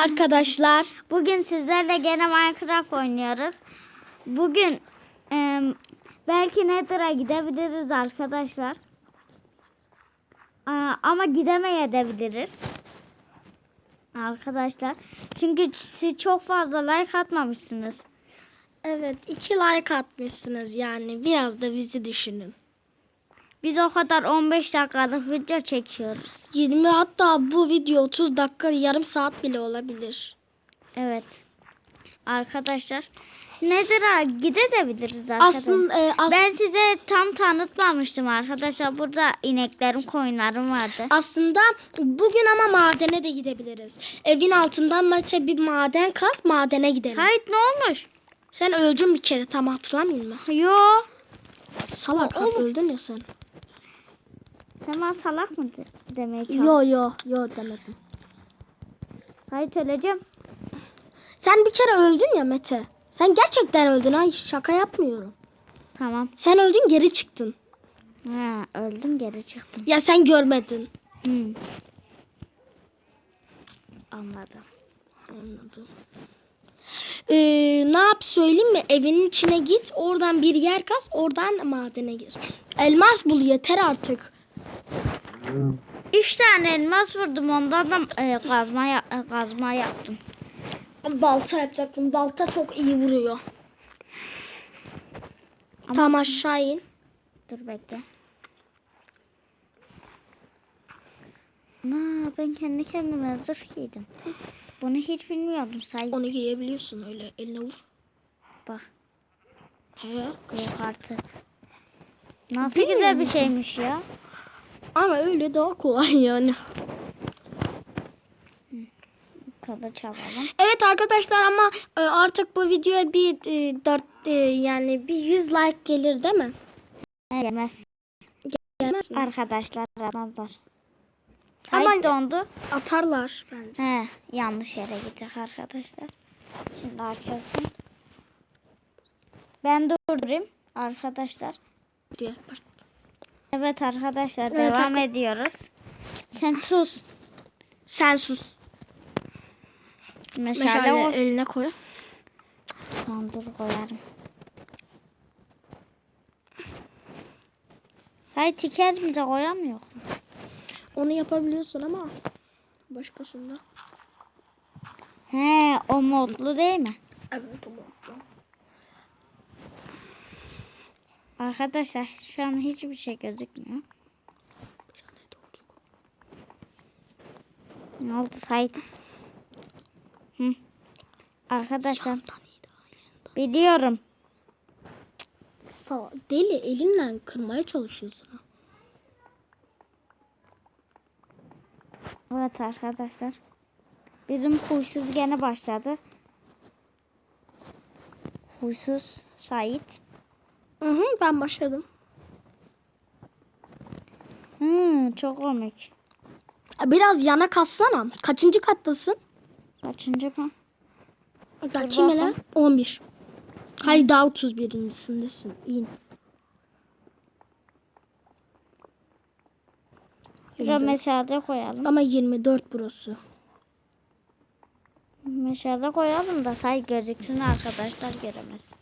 arkadaşlar. Bugün sizlerle gene Minecraft oynuyoruz. Bugün e, belki Nether'a gidebiliriz arkadaşlar. Aa, ama gidemeyebiliriz. Arkadaşlar. Çünkü siz çok fazla like atmamışsınız. Evet iki like atmışsınız yani biraz da bizi düşünün. Biz o kadar 15 dakikalık video çekiyoruz. 20 hatta bu video 30 dakika yarım saat bile olabilir. Evet. Arkadaşlar. Nether'a gidebiliriz arkadaşlar. Aslında e, as- Ben size tam tanıtmamıştım arkadaşlar. Burada ineklerim, koyunlarım vardı. aslında bugün ama madene de gidebiliriz. Evin altından Mete bir maden kaz madene gidelim. Sait ne olmuş? Sen öldün bir kere tam hatırlamayın mı? Yo. Salak Oğlum. öldün ya sen. Sen bana salak mı de- demeye çalıştın? Yo yo yo demedim. Sait öleceğim. Sen bir kere öldün ya Mete. Sen gerçekten öldün ha şaka yapmıyorum. Tamam. Sen öldün geri çıktın. Ha, öldüm geri çıktım. Ya sen görmedin. Hmm. Anladım. Anladım. Ee, ne yap söyleyeyim mi? Evinin içine git. Oradan bir yer kaz. Oradan madene gir. Elmas bul yeter artık. Üç tane elmas vurdum. Ondan da e, kazma, ya- e, kazma yaptım. Balta yapacaktım. Balta çok iyi vuruyor. Ama- Tam aşağı in. Dur bekle. Ana ben kendi kendime zırh giydim. Bunu hiç bilmiyordum Sait. Onu giyebiliyorsun öyle eline vur. Bak. He. Yok artık. Nasıl Bilmiyor güzel bir şeymiş ya. Ama öyle daha kolay yani. Evet arkadaşlar ama e, artık bu videoya bir e, dört e, yani bir 100 like gelir değil mi? Gelmez. Gelmez mi? Arkadaşlar aramazlar. Ama- dondu. Atarlar bence. He, yanlış yere gittik arkadaşlar. Şimdi açılsın. Ben durdurayım arkadaşlar. diye. Evet arkadaşlar Evet, devam arka- ediyoruz. Sen sus. Sen sus. Meşale, Meşale o. eline koy. Tamam dur koyarım. Hayır tikerimize koyamıyor. Onu yapabiliyorsun ama başkasında. He o modlu değil mi? Evet tamam. Arkadaşlar şu an hiçbir şey gözükmüyor. Ne oldu Sait? Hı. Arkadaşlar biliyorum. Sağ, deli elinle kırmaya çalışıyorsun. Evet arkadaşlar. Bizim huysuz gene başladı. Huysuz Sait. Hı hı, ben başladım. Hmm, çok komik. Biraz yana kassana. Kaçıncı kattasın? Kaçıncı mı? Bakayım hele. bakalım. 11. Hayır daha 31.sindesin. İn. Şuraya meşale koyalım. Ama 24 burası. Meşale koyalım da say gözüksün arkadaşlar göremez.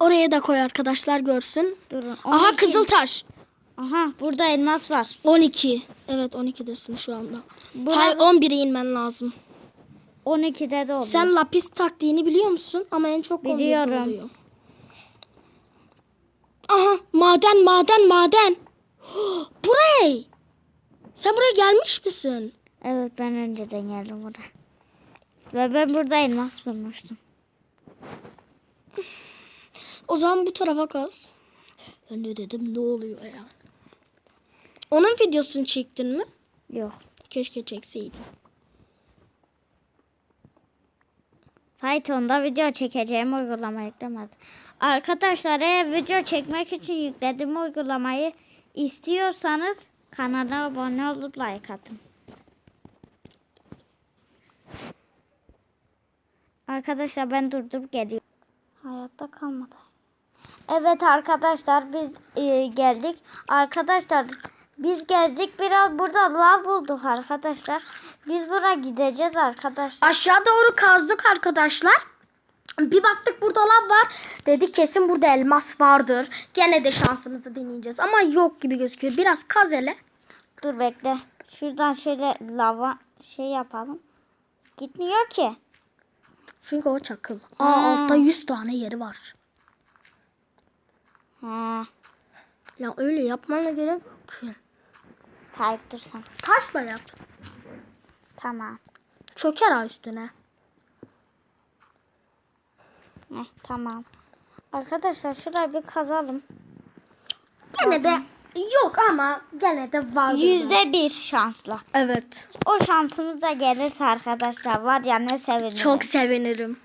Oraya da koy arkadaşlar görsün. Durun. Aha 12 Kızıltaş. Aha burada elmas var. 12. Evet 12'desin şu anda. Buna Hayır 11'e inmen lazım. 12'de de oluyor. Sen lapis taktiğini biliyor musun? Ama en çok 11'de Biliyorum. oluyor. Aha maden maden maden. Buraya. Sen buraya gelmiş misin? Evet ben önceden geldim buraya. Ve ben burada elmas bulmuştum. O zaman bu tarafa kaz. Ben de dedim ne oluyor ya. Onun videosunu çektin mi? Yok. Keşke çekseydin. Python'da video çekeceğim uygulama yüklemedim. Arkadaşlar eğer video çekmek için yüklediğim uygulamayı istiyorsanız kanala abone olup like atın. Arkadaşlar ben durdurup geliyorum. Hayatta kalmadı. Evet arkadaşlar biz e, geldik. Arkadaşlar biz geldik biraz burada lav bulduk arkadaşlar. Biz buraya gideceğiz arkadaşlar. Aşağı doğru kazdık arkadaşlar. Bir baktık burada lav var. Dedik kesin burada elmas vardır. Gene de şansımızı deneyeceğiz. Ama yok gibi gözüküyor. Biraz kaz hele. Dur bekle. Şuradan şöyle lava şey yapalım. Gitmiyor ki. Çünkü o çakıl. Aa altta 100 tane yeri var. He. Ya öyle yapmana gerek yok ki. Tayyip dur sen. Taşla yap. Tamam. Çöker ha üstüne. Heh, tamam. Arkadaşlar şurayı bir kazalım. Gene de yok ama gene de var. Yüzde bir şansla. Evet. O şansımız da gelirse arkadaşlar var ya ne sevinirim. Çok sevinirim.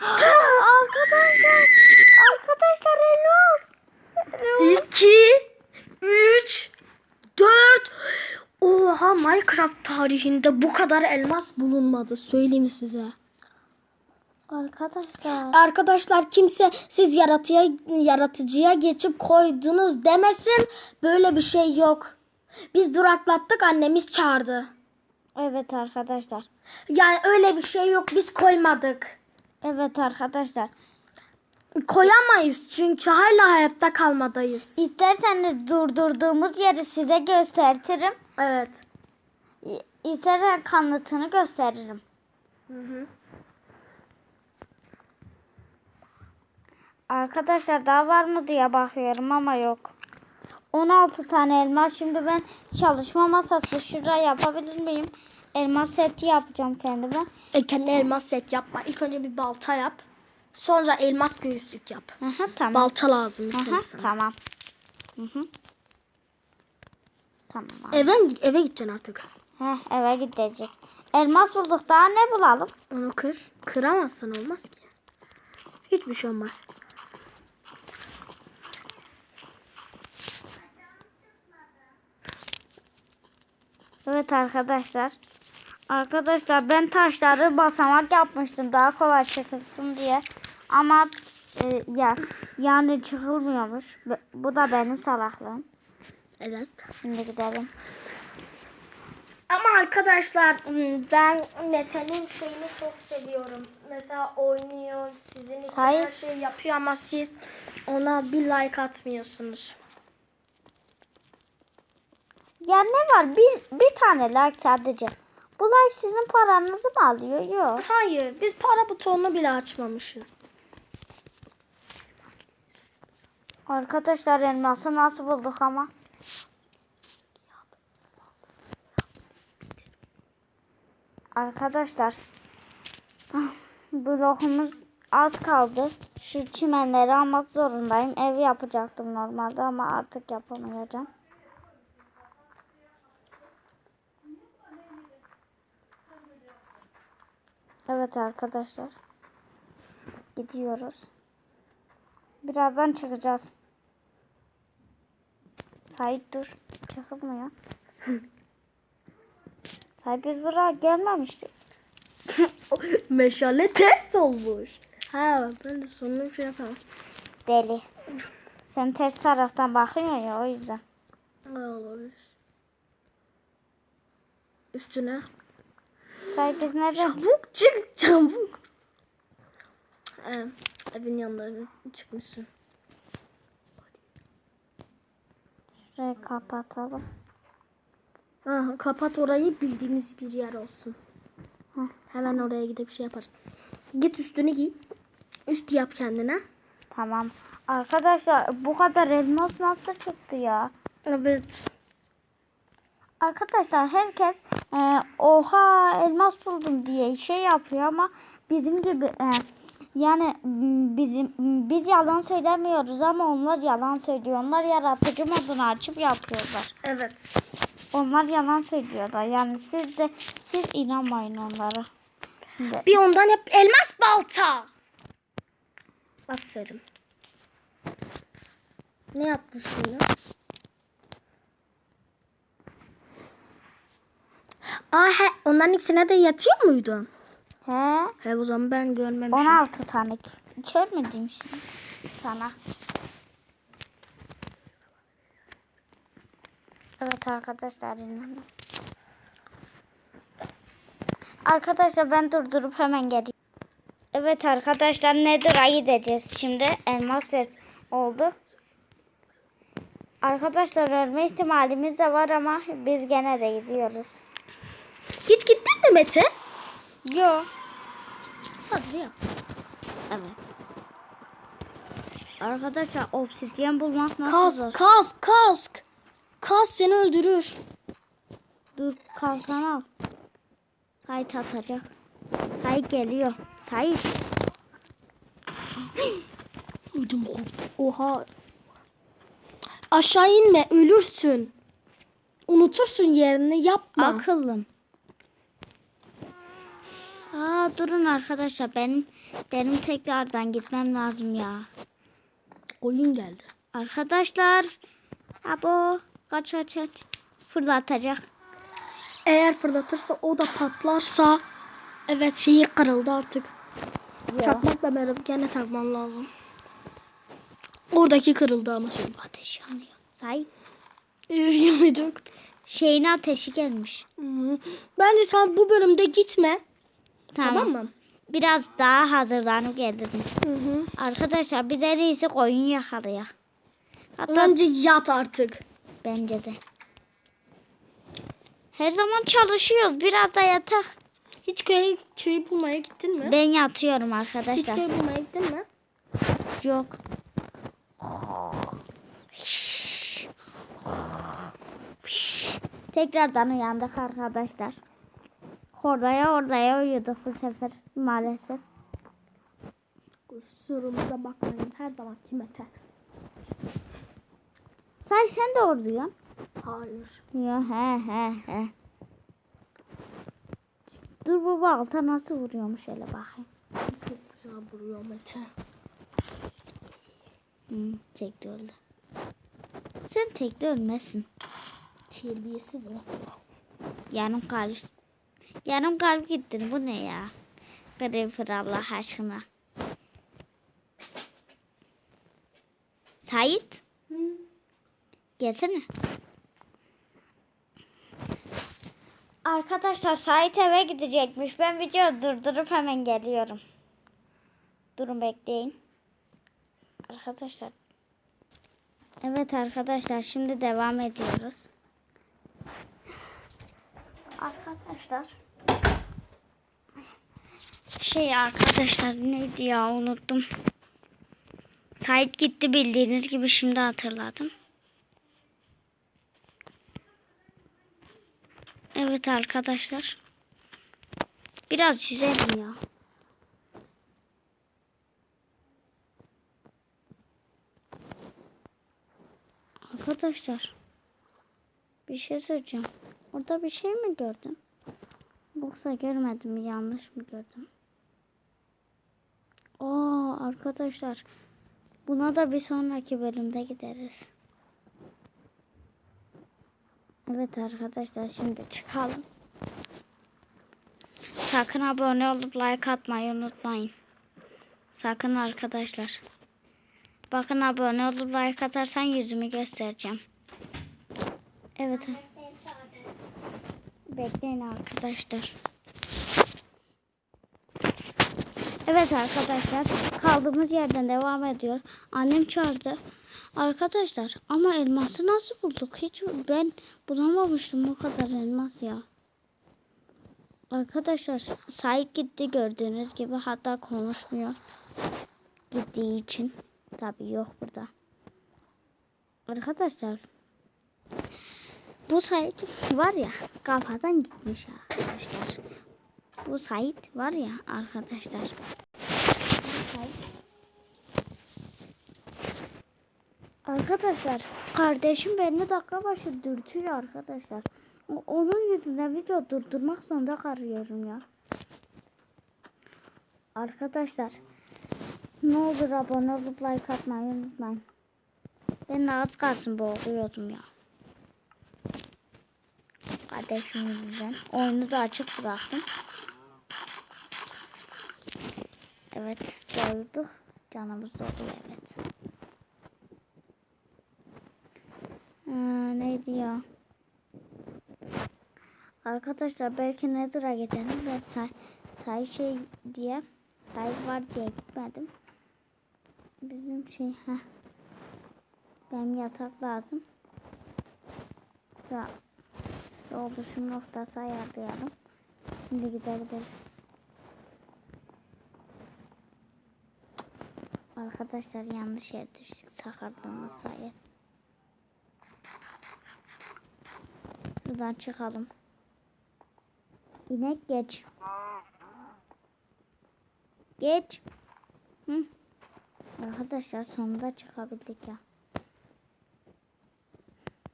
arkadaşlar. Arkadaşlar elmas. 2 3 4 Oha Minecraft tarihinde bu kadar elmas bulunmadı. Söyleyeyim size. Arkadaşlar. Arkadaşlar kimse siz yaratıya, yaratıcıya geçip koydunuz demesin. Böyle bir şey yok. Biz duraklattık annemiz çağırdı. Evet arkadaşlar. Yani öyle bir şey yok biz koymadık. Evet arkadaşlar. Koyamayız çünkü hala hayatta kalmadayız. İsterseniz durdurduğumuz yeri size gösteririm. Evet. İstersen kanıtını gösteririm. Arkadaşlar daha var mı diye bakıyorum ama yok. 16 tane elmas. Şimdi ben çalışma masası şuraya yapabilir miyim? Elmas seti yapacağım kendime. E, kendi elmas set yapma. İlk önce bir balta yap. Sonra elmas göğüslük yap. Aha, tamam. Balta lazım. önce sana. tamam. Hı hı. Tamam. abi. Eve, eve gideceksin artık. Heh, eve gidecek. Elmas bulduk. Daha ne bulalım? Onu kır. Kıramazsan olmaz ki. Hiçbir şey olmaz. Evet arkadaşlar. Arkadaşlar ben taşları basamak yapmıştım daha kolay çıkılsın diye. Ama e, ya yani çıkılmıyormuş. Bu- Bu da benim salaklığım. Evet. Şimdi gidelim. Ama arkadaşlar ben Mete'nin şeyini çok seviyorum. Mesela oynuyor, sizin için Hayır. her şeyi yapıyor ama siz ona bir like atmıyorsunuz. Ya ne var? Bir, bir tane like sadece. Bu like sizin paranızı mı alıyor? Yok. Hayır, biz para butonunu bile açmamışız. Arkadaşlar elması nasıl bulduk ama? Arkadaşlar blokumuz az kaldı. Şu çimenleri almak zorundayım. Ev yapacaktım normalde ama artık yapamayacağım. Evet arkadaşlar. Gidiyoruz. Birazdan çıkacağız. Sait dur. Çıkılmıyor. Sait biz buraya gelmemiştik. Meşale ters olmuş. Ha, ben de sonunu şey yapamam. Deli. Sen ters taraftan bakıyorsun ya o yüzden. Ne olabilir? Üstüne. Sait biz nereden? Çabuk çık, çabuk. Ee, evin yanlarına çıkmışsın. Şurayı kapatalım. Aha, kapat orayı bildiğimiz bir yer olsun. Heh, hemen oraya gidip şey yaparız. Git üstünü giy. Üst yap kendine. Tamam. Arkadaşlar bu kadar elmas nasıl çıktı ya? Evet. Arkadaşlar herkes e, oha elmas buldum diye şey yapıyor ama bizim gibi e, yani m, bizim m, biz yalan söylemiyoruz ama onlar yalan söylüyor. Onlar yaratıcı modunu açıp yapıyorlar. Evet. Onlar yalan söylüyorlar. Yani siz de siz inanmayın onlara. Şimdi Bir ondan yap. Elmas balta. Aferin. Ne yaptı şimdi? Aa he, onların ikisine de yatıyor muydu? He He o zaman ben görmemişim. 16 tane kör mü diyeyim şimdi sana? Evet arkadaşlar inanın. Arkadaşlar ben durdurup hemen geliyorum. Evet arkadaşlar Nether'a gideceğiz şimdi. Elmas set oldu. Arkadaşlar ölme ihtimalimiz de var ama biz gene de gidiyoruz. Git gittin mi Mete? Yo. Sadece yap. Evet. Arkadaşlar obsidyen bulmak nasıl Kask zor? kask kask. Kask seni öldürür. Dur kalkan al. Sait atacak. Sait geliyor. Sait. Ödüm koptu. Oha. Aşağı inme ölürsün. Unutursun yerini yapma. Akıllım. Aa durun arkadaşlar benim benim tekrardan gitmem lazım ya. Oyun geldi. Arkadaşlar. Abo kaç kaç kaç. Fırlatacak. Eğer fırlatırsa o da patlarsa evet şeyi kırıldı artık. Çakmak da benim gene takmam lazım. Oradaki kırıldı ama şimdi ateş yanıyor. Sait. Yanıyorduk. Şeyin ateşi gelmiş. Hı. Bence sen bu bölümde gitme. Tamam. Tamam, mı? Biraz daha hazırlanıp geldim. Hı hı. Arkadaşlar biz en iyisi koyun yakalayalım. Hatta Bence yat artık. bence de. Her zaman çalışıyoruz. Biraz da yatak. Hiç köy, köy bulmaya gittin mi? Ben yatıyorum Hiç arkadaşlar. köy bulmaya gittin mi? Yok. Tekrardan uyandık arkadaşlar. Hordaya hordaya uyuduk bu sefer maalesef. Kusurumuza bakmayın. Her zaman Mete. Say sen de orduyan. Hayır. Ya he he he. Dur bu balta nasıl vuruyormuş hele bakayım. Çok güzel vuruyor Mete. Hı, tekte öldü. Sen tekte ölmezsin. Terbiyesiz o. Yarım kalp. Yarım kalp gittin. Bu ne ya? Garip Allah aşkına. Sait. Gelsene. Arkadaşlar Sait eve gidecekmiş. Ben video durdurup hemen geliyorum. Durun bekleyin. Arkadaşlar. Evet arkadaşlar şimdi devam ediyoruz. Arkadaşlar. Şey arkadaşlar neydi ya unuttum. Sait gitti bildiğiniz gibi şimdi hatırladım. Evet arkadaşlar. Biraz çizelim ya. Arkadaşlar. Bir şey söyleyeceğim. Orada bir şey mi gördüm? Yoksa görmedim? Yanlış mı gördüm? Aa arkadaşlar. Buna da bir sonraki bölümde gideriz. Evet arkadaşlar şimdi çıkalım. Sakın abone olup like atmayı unutmayın. Sakın arkadaşlar. Bakın abone olup like atarsan yüzümü göstereceğim. Evet. Bekleyin arkadaşlar. Evet arkadaşlar kaldığımız yerden devam ediyor. Annem çağırdı. Arkadaşlar ama elması nasıl bulduk? Hiç ben bulamamıştım bu kadar elmas ya. Arkadaşlar Sait gitti gördüğünüz gibi hatta konuşmuyor. Gittiği için. Tabi yok burada. Arkadaşlar bu Sait var ya kafadan gitmiş arkadaşlar. Bu Sait var ya arkadaşlar. Arkadaşlar kardeşim beni dakika başı dürtüyor arkadaşlar. Onun yüzünden video durdurmak zorunda kalıyorum ya. Arkadaşlar ne olur abone olup like atmayı unutmayın. Ben az kalsın boğuluyordum ya. Kardeşim yüzünden. Oyunu da açık bıraktım. Evet doyduk. Canımız doluyor evet. Aa, neydi ya? Arkadaşlar belki Nether'a gidelim ve say, say şey diye say var diye gitmedim. Bizim şey ha. Benim yatak lazım. Ya oluşum noktası ayarlayalım. Şimdi gidebiliriz. Arkadaşlar yanlış yere düştük sakardığımız sayesinde. Buradan çıkalım. İnek geç. Geç. Hı. Arkadaşlar sonunda çıkabildik ya.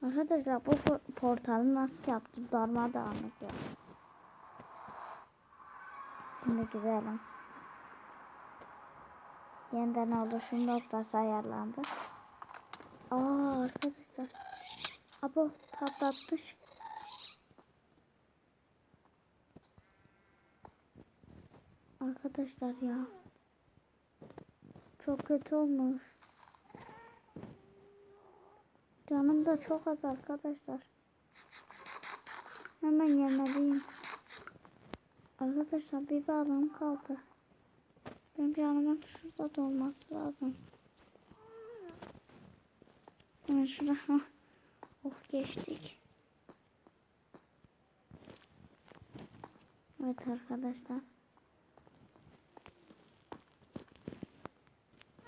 Arkadaşlar bu por- portalı nasıl yaptı? Darmadağınık ya. Şimdi gidelim. Yeniden oluşum noktası ayarlandı. Aa arkadaşlar. Abo patlatmış. Arkadaşlar ya. Çok kötü olmuş. Canım da çok az arkadaşlar. Hemen yemeliyim. Arkadaşlar bir bağlam kaldı. Benim canımın şurada da olması lazım. Hemen şurada. Hah. Oh geçtik. Evet arkadaşlar.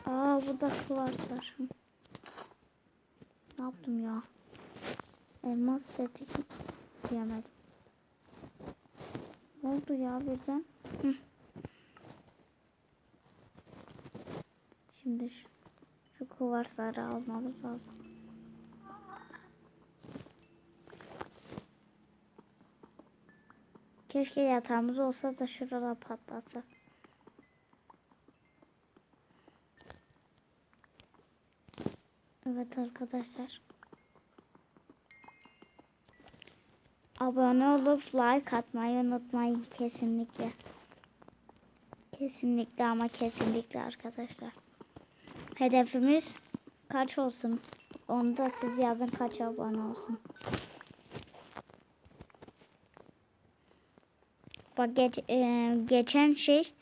Aa burada kıvars var. Yaptım ya? Elmas seti diyemedim. Ne oldu ya birden? Hı. Şimdi şu, şu kuvarsları almamız lazım. Keşke yatağımız olsa da şurada patlatsa. Evet arkadaşlar. Abone olup like atmayı unutmayın kesinlikle. Kesinlikle ama kesinlikle arkadaşlar. Hedefimiz kaç olsun? Onu da siz yazın kaç abone olsun. Bak geç, e, geçen şey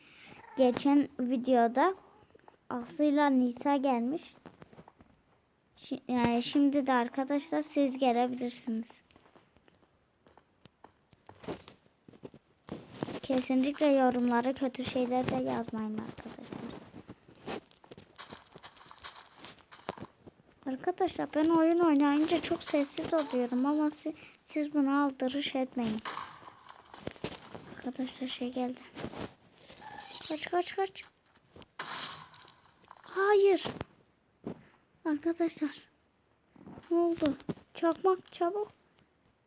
geçen videoda Aslı ile Nisa gelmiş. Yani şimdi de arkadaşlar siz gelebilirsiniz. Kesinlikle yorumlara kötü şeyler de yazmayın arkadaşlar. Arkadaşlar ben oyun oynayınca çok sessiz oluyorum ama siz, siz bunu aldırış etmeyin. Arkadaşlar şey geldi. Kaç kaç kaç. Hayır. Arkadaşlar. Ne oldu? Çakmak çabuk.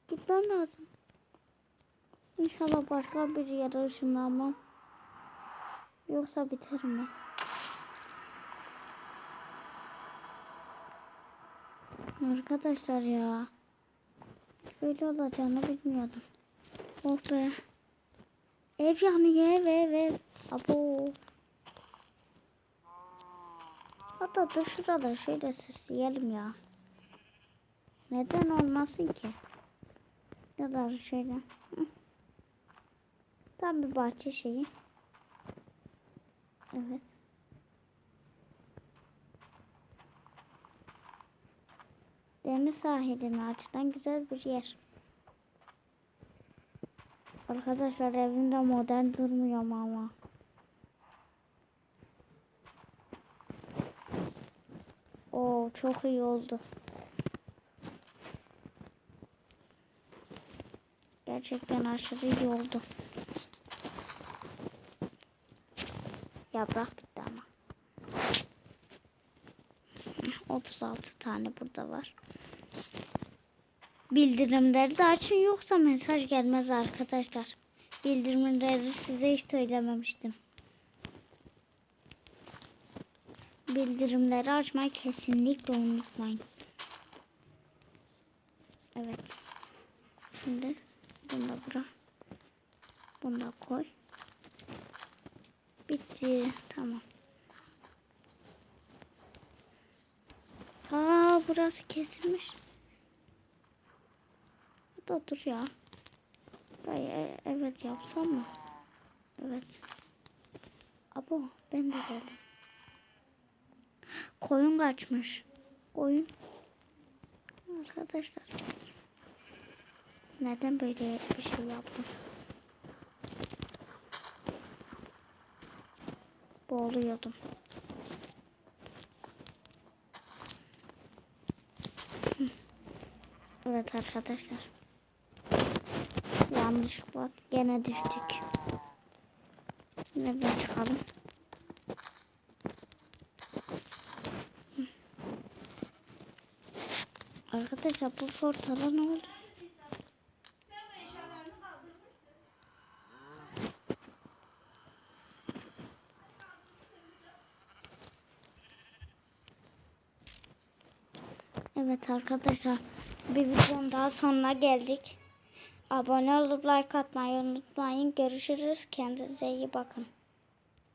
Gitmem lazım. İnşallah başka bir yere ışınlanmam. Yoksa biterim ben. Arkadaşlar ya. Böyle olacağını bilmiyordum. Oh be. Ev yanıyor ev ev ev. Abo. Hatta dur şurada şöyle süsleyelim ya. Neden olmasın ki? Ya da şöyle. Tam bir bahçe şeyi. Evet. Deniz sahiline açılan güzel bir yer. Arkadaşlar evimde modern durmuyor ama. Çok iyi oldu. Gerçekten aşırı iyi oldu. Yaprak bitti ama. 36 tane burada var. Bildirimleri de açın yoksa mesaj gelmez arkadaşlar. Bildirimleri size hiç söylememiştim. Bildirimleri açmayı kesinlikle unutmayın. Evet. Şimdi bunu da bırak. Bunu da koy. Bitti. Tamam. Aa burası kesilmiş. Bu da dur ya. Ay, e- evet yapsam mı? Evet. Abo ben de geldim. Koyun kaçmış. Koyun. Arkadaşlar. Neden böyle bir şey yaptım? Boğuluyordum. Evet arkadaşlar. Yanlışlıkla gene düştük. Nereden çıkalım? Hı. Arkadaşlar bu portala ne oldu? Evet arkadaşlar bir videonun daha sonuna geldik. Abone olup like atmayı unutmayın. Görüşürüz. Kendinize iyi bakın.